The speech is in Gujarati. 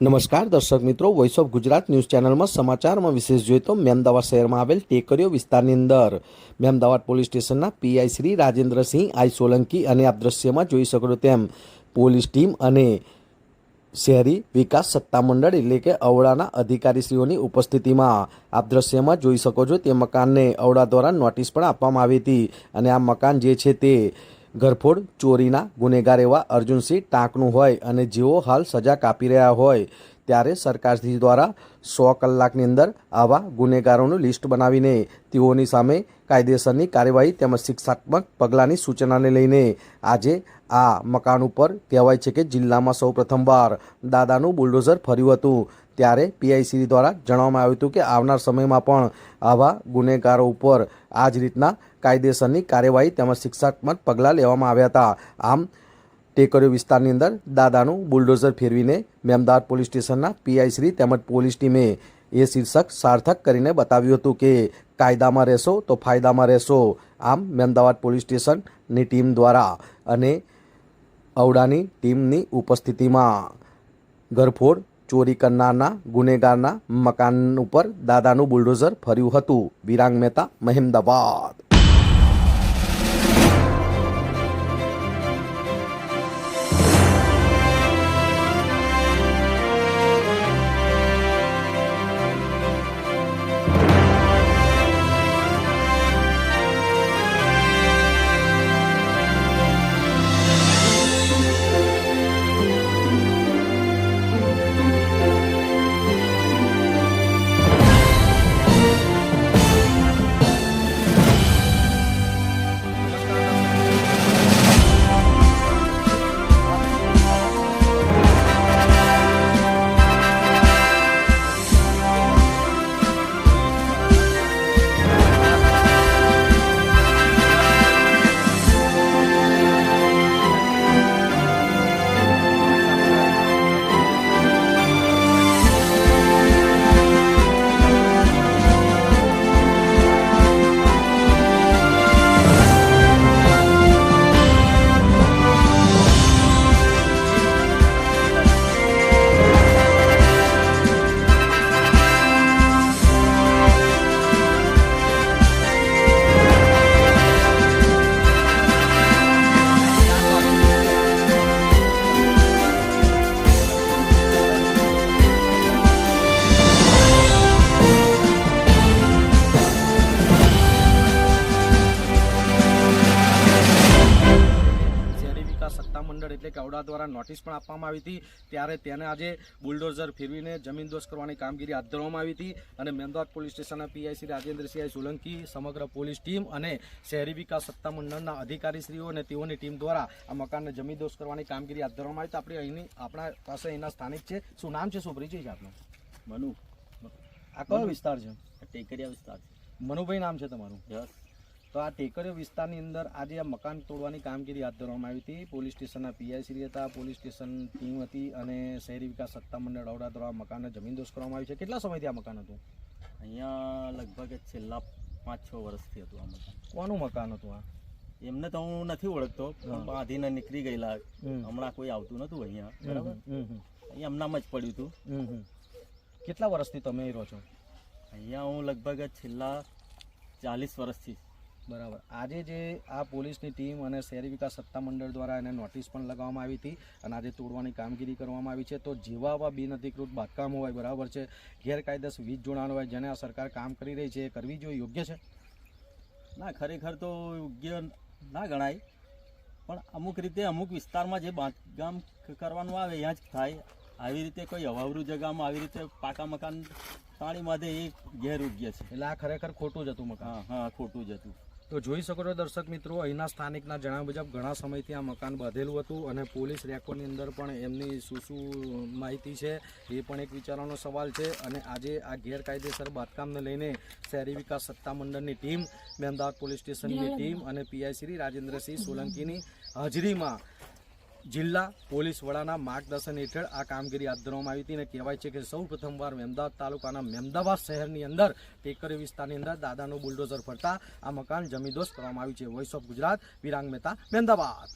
નમસ્કાર, દર્શક મિત્રો. વોઇસ ઓફ ગુજરાત ન્યૂઝ ચેનલમાં સમાચારમાં વિશેષ જોઈએ તો મેમદાવાદ શહેરમાં આવેલ ટેકરીઓ વિસ્તારની અંદર મેમદાવાદ પોલીસ સ્ટેશનના પીઆઈ શ્રી રાજેન્દ્રસિંહ આઈ સોલંકી અને આપ દ્રશ્યમાં જોઈ શકો તેમ પોલીસ ટીમ અને શહેરી વિકાસ સત્તામંડળ એટલે કે અવડાના અધિકારીશ્રીઓની ઉપસ્થિતિમાં આપ દ્રશ્યમાં જોઈ શકો છો તે મકાનને અવડા દ્વારા નોટિસ પણ આપવામાં આવી હતી અને આ મકાન જે છે તે ઘરફોડ, ચોરીના ગુનેગાર એવા અર્જુનસિંહ ટાંકનું હોય અને જેઓ હાલ સજા કાપી રહ્યા હોય, ત્યારે સરકારશ્રી દ્વારા સો કલાકની અંદર આવા ગુનેગારોનું લિસ્ટ બનાવીને તેઓની સામે કાયદેસરની કાર્યવાહી તેમજ શિક્ષાત્મક પગલાંની સૂચનાને લઈને આજે આ મકાન ઉપર કહેવાય છે કે જિલ્લામાં સૌ પ્રથમવાર દાદાનું બુલડોઝર ફર્યું હતું. ત્યારે પીઆઈસી દ્વારા જણાવવામાં આવ્યું હતું કે આવનાર સમયમાં પણ આવા ગુનેગારો ઉપર આ જ રીતના કાયદેસરની કાર્યવાહી તેમજ શિક્ષાત્મક પગલાં લેવામાં આવ્યા હતા. આમ, ટેકરીઓ વિસ્તારની અંદર દાદાનું બુલડોઝર ફેરવીને મેમદાવાદ પોલીસ સ્ટેશનના પીઆઈસી તેમજ પોલીસ ટીમે એ શીર્ષક સાર્થક કરીને બતાવ્યું હતું કે કાયદામાં રહેશો તો ફાયદામાં રહેશો. આમ, મેમદાવાદ પોલીસ સ્ટેશનની ટીમ દ્વારા અને ઔડાની ટીમની ઉપસ્થિતિમાં ઘરફોડ ચોરી કરનારના ગુનેગારના મકાન ઉપર દાદાનું બુલડોઝર ફર્યું હતું. વિરાંગ મહેતા મહેમદાવાદ. સત્તામંડળ એટલે કે ઔડા દ્વારા નોટિસ પણ આપવામાં આવી હતી. ત્યારે તેને આજે બુલડોઝર ફેરવીને જમીનદોસ્ત કરવાની કામગીરી હાથ ધરવામાં આવી હતી અને મહેમદાવાદ પોલીસ સ્ટેશનના પીઆઈ શ્રી રાજેન્દ્રસિંહ સોલંકી સમગ્ર પોલીસ ટીમ અને શહેરી વિકાસ સત્તામંડળના અધિકારીશ્રીઓ અને તેઓની ટીમ દ્વારા આ મકાનને જમીનદોસ્ત કરવાની કામગીરી હાથ ધરવામાં આવી હતી. આપણે અહીંની આપણા પાસે અહીંના સ્થાનિક છે. શું નામ છે? શું પરિચય છે આપનું? મનુ. આ કયો વિસ્તાર છે? ટેકરિયા વિસ્તાર મનુભાઈ નામ છે તમારું? યસ. તો આ ટેકરીઓ વિસ્તારની અંદર આજે આ મકાન તોડવાની કામગીરી હાથ ધરવામાં આવી હતી. પોલીસ સ્ટેશનના પીઆઈ શ્રી હતા પોલીસ સ્ટેશન ટીમ હતી અને શહેરી વિકાસ સત્તામંડળ ઔડા દ્વારા મકાનને જમીનદોસ્ત કરવામાં આવી છે. કેટલા સમયથી આ મકાન હતું? અહીંયા લગભગ છેલ્લા પાંચ છ વર્ષથી હતું આ મકાન. કોનું મકાન હતું આ? એમને તો હું નથી ઓળખતો બાંધીને નીકળી ગયેલા. હમણાં કોઈ આવતું નતું અહીંયા બરાબર? અહીંયા એમનામ જ પડ્યું હતું. કેટલા વર્ષથી તમે રહો છો? અહીંયા હું લગભગ છેલ્લા ચાલીસ વર્ષથી. બરાબર. આજે જે આ પોલીસની ટીમ અને શહેરી વિકાસ સત્તામંડળ દ્વારા એને નોટિસ પણ લગાવવામાં આવી હતી અને આજે તોડવાની કામગીરી કરવામાં આવી છે તો જેવા આવા બિનઅધિકૃત બાંધકામ હોય બરાબર છે ગેરકાયદેસર વીજ જોડાણ હોય જેને આ સરકાર કામ કરી રહી છે એ કરવી જોઈએ યોગ્ય છે? ના ખરેખર તો યોગ્ય ના ગણાય પણ અમુક રીતે અમુક વિસ્તારમાં જે બાંધકામ કરવાનું આવે ત્યાં જ થાય. આવી રીતે કોઈ અવાવરું જગામાં આવી રીતે પાકા મકાન તાણી માથે એ ગેરયોગ્ય છે. એટલે આ ખરેખર ખોટું જ હતું મકાન? હા હા ખોટું જ હતું. તો જોઈ શકો છો દર્શક મિત્રો અહીંના સ્થાનિકના જણાવ્યા મુજબ ઘણા સમયથી આ મકાન બાંધેલું હતું અને પોલીસ રેકોર્ડની અંદર પણ એમની શું શું માહિતી છે એ પણ એક વિચારવાનો સવાલ છે અને આજે આ ગેરકાયદેસર બાંધકામને લઈને શહેરી વિકાસ સત્તામંડળની ટીમ મહેમદાવાદ પોલીસ સ્ટેશનની ટીમ અને પીઆઈસી રાજેન્દ્રસિંહ સોલંકીની હાજરીમાં જિલ્લા પોલીસ વડાના માર્ગદર્શન હેઠળ આ કામગીરી હાથ ધરવામાં આવી હતી અને કહેવાય છે કે સૌ પ્રથમવાર મહેમદાવાદ તાલુકાના મહેમદાવાદ શહેરની અંદર ટેકરી વિસ્તારની અંદર દાદાનું બુલડોઝર ફરતા આ મકાન જમીદોસ્ત કરવામાં આવ્યું છે. Voice of Gujarat, Virang Mehta Mehmedabad